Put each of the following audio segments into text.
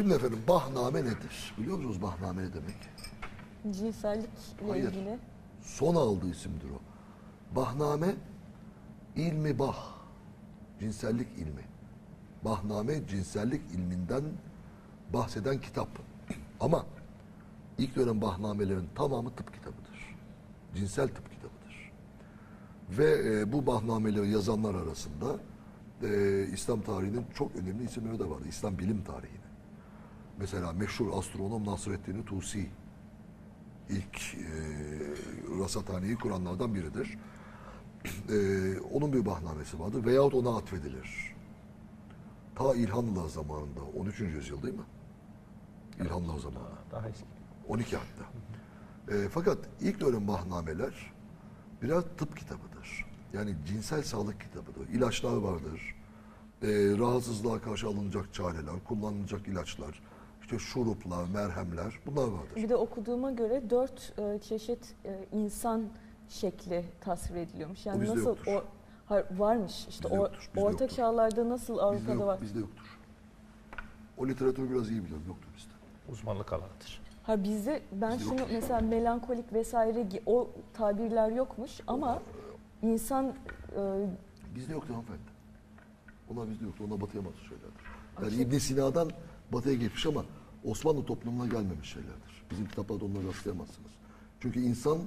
Şimdi efendim bahname nedir? Biliyor musunuz bahname ne demek? Cinsellikle Hayır. ilgili. Son aldığı isimdir o. Bahname ilmi bah. Cinsellik ilmi. Bahname cinsellik ilminden bahseden kitap. Ama ilk dönem bahnamelerin tamamı tıp kitabıdır. Cinsel tıp kitabıdır. Ve e, bu bahnameleri yazanlar arasında e, İslam tarihinin çok önemli isimleri de vardı. İslam bilim tarihinin. Mesela meşhur astronom Nasreddin Tusi ilk e, rasathaneyi kuranlardan biridir. E, onun bir bahnamesi vardır veyahut ona atfedilir. Ta İlhanlılar zamanında 13. yüzyıl değil mi? İlhanlılar zamanı. Daha eski. 12 hatta. E, fakat ilk dönem bahnameler birer tıp kitabıdır. Yani cinsel sağlık kitabıdır. İlaçlar vardır. E, rahatsızlığa karşı alınacak çareler, kullanılacak ilaçlar, işte şuruplar, merhemler bunlar vardır. Bir de okuduğuma göre dört e, çeşit e, insan şekli tasvir ediliyormuş. O Yani bizde nasıl yoktur. o hayır, varmış işte Bizde o, yoktur, bizde orta yoktur. çağlarda nasıl Bizde, Avrupa'da yok, var. bizde yoktur. O literatürü biraz iyi biliyorum. Yoktur bizde. Uzmanlık alanıdır. Ha bizde ben Bizde şunu yoktur. mesela melankolik vesaire o tabirler yokmuş ama insan e, Bizde yoktu hanımefendi. Onlar bizde yoktu. Onlar batıya mahsus şeylerdir. Yani İbn Sina'dan batıya geçmiş ama Osmanlı toplumuna gelmemiş şeylerdir. Bizim kitaplarda onları rastlayamazsınız. Çünkü insan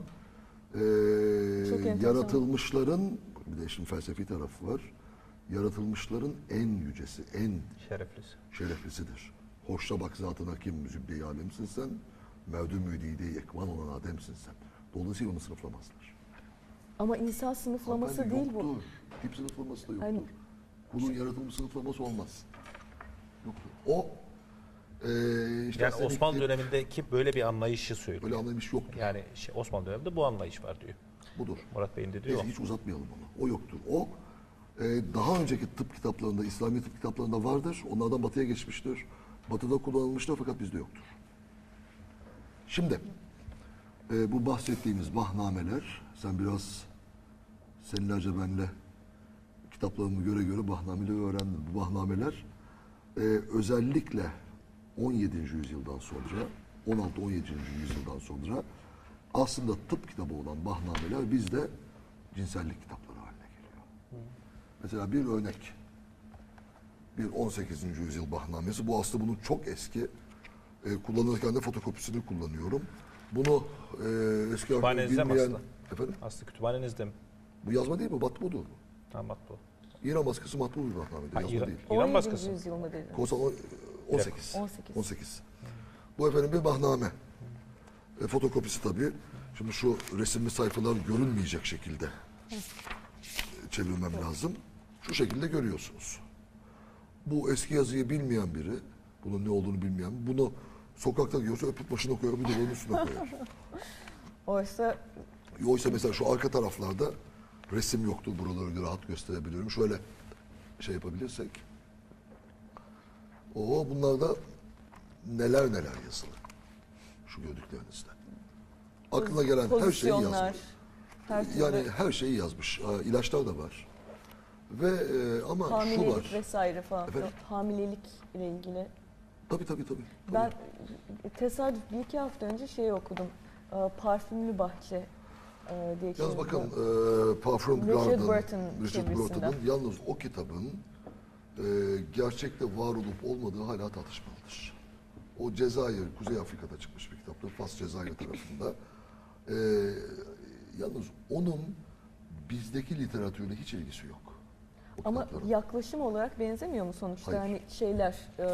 enteresan. yaratılmışların bir de işin felsefi tarafı var. Yaratılmışların en yücesi, en Şereflisi. şereflisidir. Hoşça bak zatına kim müzibde alemsin sen. Mevdü müdide yekvan olan ademsin sen. Dolayısıyla onu sınıflamazlar. ama insan sınıflaması Hanımefendi, değil bu. yoktur. Tip sınıflaması da yoktur. Hani- Bunun yaratılmış sınıflaması olmaz. Yoktur. O eee işte Yani Osmanlı tip- dönemindeki böyle bir anlayışı söylüyor. Böyle anlamış yoktur. Yani şey, Osmanlı döneminde bu anlayış var diyor. Budur. Murat Bey'in de diyor. Neyse hiç uzatmayalım onu. O yoktur. O eee, daha önceki tıp kitaplarında, İslami tıp kitaplarında vardır. Onlardan batıya geçmiştir. Batıda kullanılmıştır fakat bizde yoktur. Şimdi eee, bu bahsettiğimiz bahnameler, sen biraz senelerce benle kitaplarımı göre göre bahnameleri öğrendim. Bu bahnameler e, özellikle 17. yüzyıldan sonra 16-17. yüzyıldan sonra aslında tıp kitabı olan bahnameler bizde cinsellik kitapları haline geliyor. Mesela bir örnek. Bir 18. yüzyıl bahnamesi. Bu aslında bunun çok eski. E, kullanırken de fotokopisini kullanıyorum. Bunu e, eski Kütüphanenizde mi bilmeyen... aslında? Efendim? Aslı kütüphanenizde mi? Bu yazma değil mi? Matbudur bu. Tam matbu. İran baskısı matbu bir bahnamedir. Ha, Yazma İran, değil. İran 17. baskısı. yüzyıl mı dedin? Korsan o- 18. 18. 18. Bu efendim bir bahname. E, fotokopisi tabii. Şimdi şu resimli sayfalar görünmeyecek şekilde çevirmem lazım. Şu şekilde görüyorsunuz. Bu eski yazıyı bilmeyen biri, bunun ne olduğunu bilmeyen, bunu sokakta görse öpüp başına koyar, bir de onun üstüne koyar. Oysa Oysa mesela şu arka taraflarda resim yoktur. Buraları rahat gösterebiliyorum. Şöyle şey yapabilirsek. Oo bunlarda neler neler yazılı. Şu gördüklerinizde. Aklına gelen her şeyi yazmış. her türlü Yani her şeyi yazmış. İlaçlar da var. Ve e, ama şu hamilelik var. vesaire falan. Efendim? Hamilelik ile ilgili. Tabii tabii tabii. tabii. Ben tesadüf bir iki hafta önce şey okudum. E, Parfümlü Bahçe e, diye Yalnız bakın e, Parfüm Richard Garden, Burton Richard. Burton'ın yalnız o kitabın e, gerçekte var olup olmadığı hala tartışmalıdır. O Cezayir, Kuzey Afrika'da çıkmış bir kitaptır. Fas Cezayir tarafında. E, yalnız onun bizdeki literatürle hiç ilgisi yok. Ama yaklaşım olarak benzemiyor mu sonuçta? Hayır. Hani şeyler e,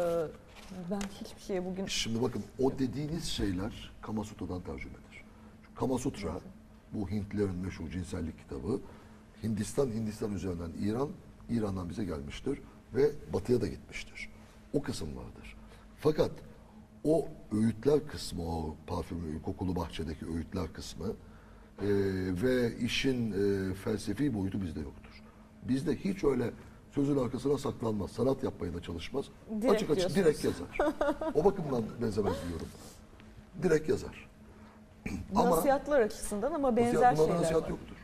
ben hiçbir şeye bugün Şimdi bakın o dediğiniz şeyler Kama Sutra'dan tercümedir. Şu Kama Sutra bu Hintlilerin meşhur cinsellik kitabı. Hindistan, Hindistan üzerinden İran, İran'dan bize gelmiştir ve batıya da gitmiştir. O kısım vardır. Fakat o öğütler kısmı, o parfümü, kokulu bahçedeki öğütler kısmı e, ve işin e, felsefi boyutu bizde yoktur. Bizde hiç öyle sözün arkasına saklanmaz. Sanat yapmaya da çalışmaz. Direkt açık açık diyorsunuz. direkt yazar. o bakımdan benzemez diyorum. Direkt yazar. Ama nasihatlar açısından ama benzer şeyler nasihat var. yoktur.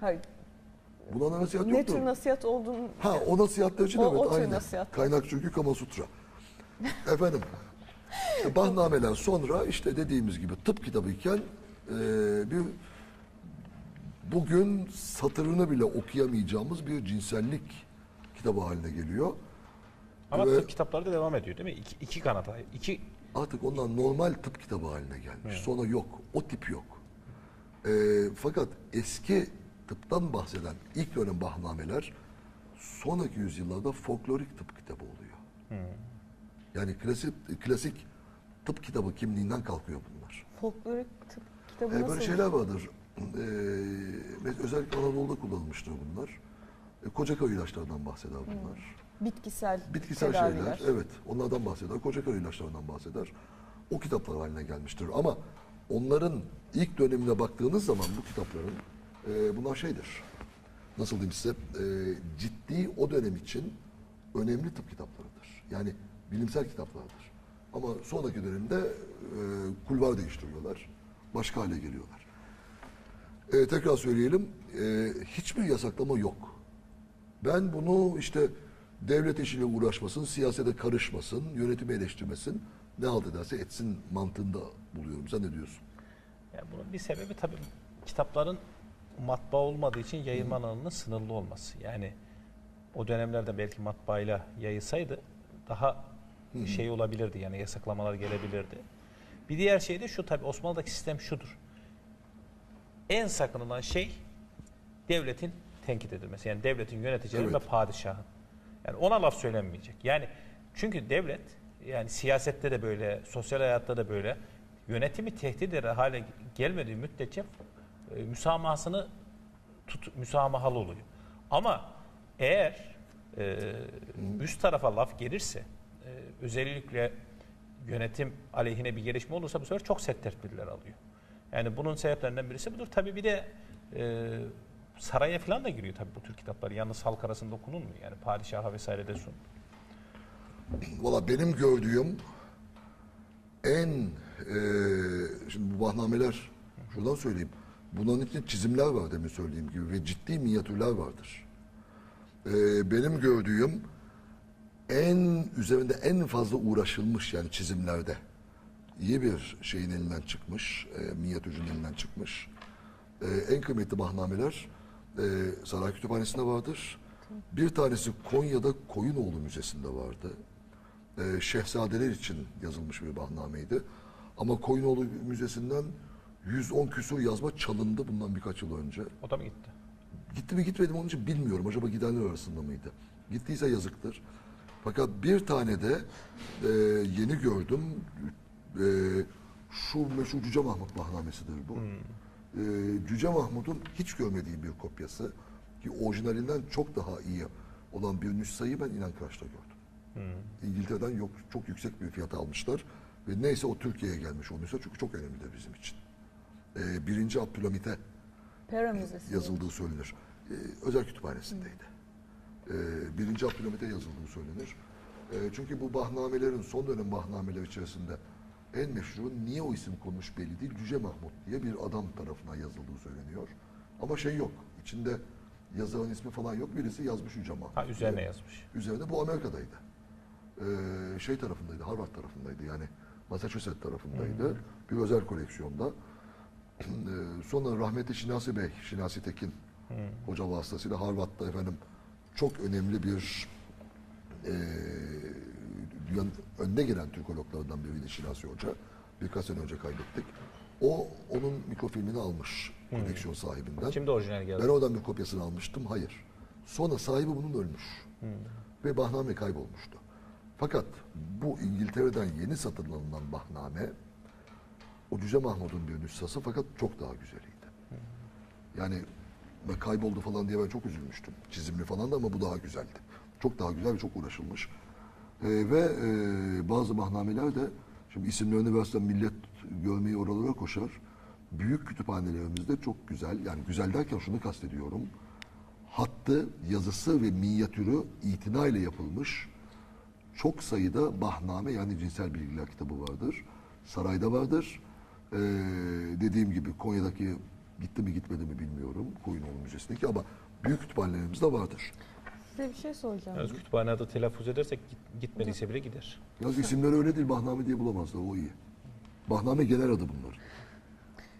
Hayır. Buna nasihat Ne tür nasihat olduğunu Ha o nasihatler için O- evet o tür aynen. nasihat. Kaynak çünkü Kama Sutra. Efendim E, Bahnameler sonra işte dediğimiz gibi tıp kitabı iken e, bir bugün satırını bile okuyamayacağımız bir cinsellik kitabı haline geliyor. Ama Ve- tıp kitapları da devam ediyor değil mi? İki, iki kanata. iki Artık onlar normal tıp kitabı haline gelmiş. Sonra yok. O tip yok. Ee, fakat eski tıptan bahseden ilk dönem bahnameler sonraki yüzyıllarda folklorik tıp kitabı oluyor. Yani klasik klasik tıp kitabı kimliğinden kalkıyor bunlar. Folklorik tıp kitabı Ee, nasıl? böyle şeyler vardır. Ee, özellikle Anadolu'da kullanılmıştır bunlar. Ee, Kocakarı ilaçlarından bahseder bunlar. Bitkisel, Bitkisel tedaviler. şeyler, evet. Onlardan bahseder. Kocakarı ilaçlarından bahseder. O kitaplar haline gelmiştir. Ama onların ilk dönemine baktığınız zaman bu kitapların e, bunlar şeydir. Nasıl diyeyim size? E, ciddi o dönem için önemli tıp kitaplarıdır. Yani bilimsel kitaplardır. Ama sonraki dönemde e, kulvar değiştiriyorlar. Başka hale geliyorlar. E, tekrar söyleyelim. e, hiçbir yasaklama yok. Ben bunu işte devlet işiyle uğraşmasın, siyasete karışmasın, yönetimi eleştirmesin, ne halt ederse etsin mantığında buluyorum. Sen ne diyorsun? Yani bunun bir sebebi tabii kitapların matbaa olmadığı için yayılma alanının sınırlı olması. Yani o dönemlerde belki matbaayla yayılsaydı daha şey olabilirdi yani yasaklamalar gelebilirdi. Bir diğer şey de şu tabii Osmanlı'daki sistem şudur. En sakınılan şey devletin tenkit edilmesi. Yani devletin yöneticilerin Evet. ve padişahın. Yani ona laf söylenmeyecek. Yani çünkü devlet yani siyasette de böyle, sosyal hayatta da böyle yönetimi tehdit eder hale gelmediği müddetçe e, müsamahasını tut, müsamahalı oluyor. Ama eğer e, üst tarafa laf gelirse e, özellikle yönetim aleyhine bir gelişme olursa bu sefer çok sert tedbirler alıyor. Yani bunun sebeplerinden birisi budur. Tabii bir de e, saraya falan da giriyor tabii bu tür kitaplar. Yalnız halk arasında okunulmuyor. Yani padişaha vesaire de sun. Valla benim gördüğüm en e, şimdi bu bahnameler şuradan söyleyeyim. Bunların içinde çizimler var demin söylediğim gibi ve ciddi minyatürler vardır. E, benim gördüğüm en üzerinde en fazla uğraşılmış yani çizimlerde iyi bir şeyin elinden çıkmış, e, minyatürcünün elinden çıkmış. E, en kıymetli bahnameler e, Saray Kütüphanesi'nde vardır. Bir tanesi Konya'da Koyunoğlu Müzesi'nde vardı. E, şehzadeler için yazılmış bir bahnameydi. Ama Koyunoğlu Müzesi'nden 110 küsur yazma çalındı bundan birkaç yıl önce. O da mı gitti? Gitti mi gitmedi mi onun için bilmiyorum. Acaba gidenler arasında mıydı? Gittiyse yazıktır. Fakat bir tane de e, yeni gördüm. E, şu meşhur Cüce Mahmut Bahnamesidir bu. E, Cüce Mahmut'un hiç görmediğim bir kopyası. Ki orijinalinden çok daha iyi olan bir nüshayı ben İnan Kıraç'ta gördüm. İngiltere'den yok, çok yüksek bir fiyata almışlar. Ve neyse o Türkiye'ye gelmiş o nüsha çünkü çok önemlidir bizim için. E, birinci Abdülhamit'e Pera Müzesi. yazıldığı söylenir. Ee, özel kütüphanesindeydi. Ee, birinci Abdülhamit'e yazıldığı söylenir. Ee, çünkü bu bahnamelerin son dönem bahnameler içerisinde en meşhuru niye o isim konmuş belli değil. Cüce Mahmut diye bir adam tarafından yazıldığı söyleniyor. Ama şey yok. İçinde yazarın ismi falan yok. Birisi yazmış Yüce Mahmut. Ha üzerine diye. yazmış. Üzerinde bu Amerika'daydı. Ee, şey tarafındaydı, Harvard tarafındaydı yani Massachusetts tarafındaydı. Bir özel koleksiyonda. Ee, sonra rahmetli Şinasi Bey, Şinasi Tekin hoca vasıtasıyla Harvard'da efendim çok önemli bir e, dünyanın önde gelen Türkologlarından biriydi Şinasi Hoca. Birkaç sene önce kaybettik. O onun mikrofilmini almış koleksiyon sahibinden. Şimdi orijinal geldi. Ben oradan bir kopyasını almıştım. Hayır. Sonra sahibi bunun ölmüş. Ve Bahname kaybolmuştu. Fakat bu İngiltere'den yeni satın alınan Bahname o Cüce Mahmud'un bir nüshası fakat çok daha güzeliydi. Yani ve kayboldu falan diye ben çok üzülmüştüm. Çizimli falan da ama bu daha güzeldi. Çok daha güzel ve çok uğraşılmış. Ee, ve e, bazı mahnameler de şimdi isimlerini versem millet görmeyi oralara koşar. Büyük kütüphanelerimizde çok güzel yani güzel derken şunu kastediyorum. Hattı, yazısı ve minyatürü itinayla yapılmış çok sayıda bahname yani cinsel bilgiler kitabı vardır. Sarayda vardır. Ee, dediğim gibi Konya'daki gitti mi gitmedi mi bilmiyorum. Koyunoğlu Müzesi'ndeki ama büyük kütüphanelerimizde vardır. Size bir şey soracağım. Yalnız kütüphane adı telaffuz edersek git- gitmediyse bile gider. Yalnız isimleri öyle değil. Bahname diye bulamazlar. O iyi. Bahname genel adı bunlar.